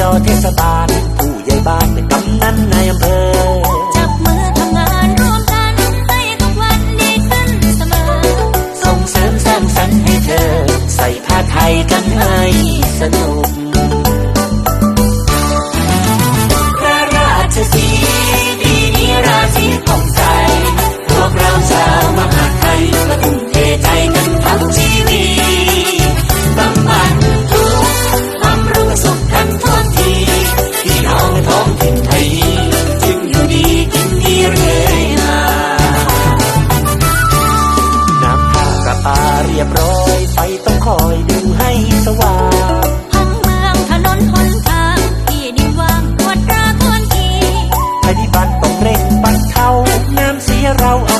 จรเทศบา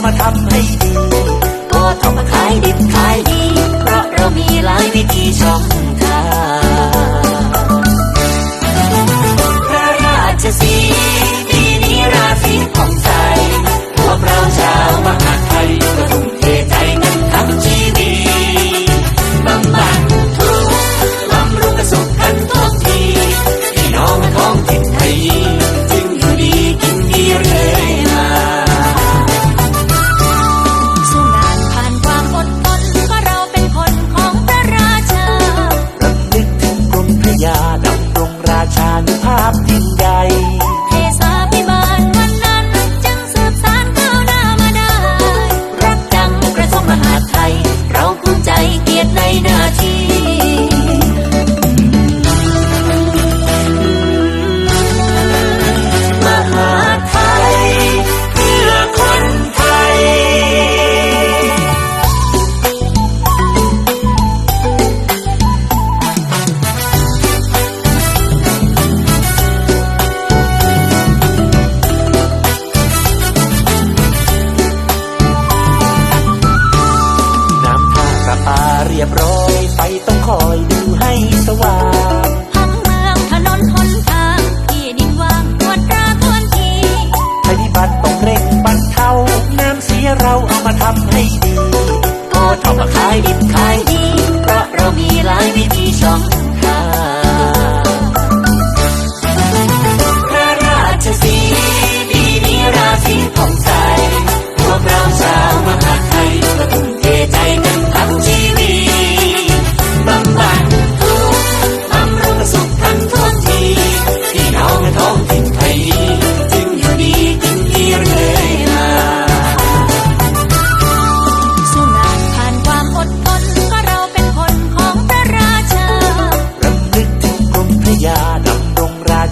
มาทำ ยาดำรงราชานุภาพยิ่งใหญ่ รียบร้อยไฟต้องคอยดูให้สว่างทั้งเมืองถนนหนทางที่ดินว่างตวดตราทวนทีภัยพิบัติต้องเร่งบรรเทาน้ำเสียเราเอามาทำให้ดีก็ทำมาขายดิบขายดีเพราะเรามีหลายวิธีช่อง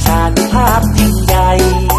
ชาติภาพยิ่งใหญ่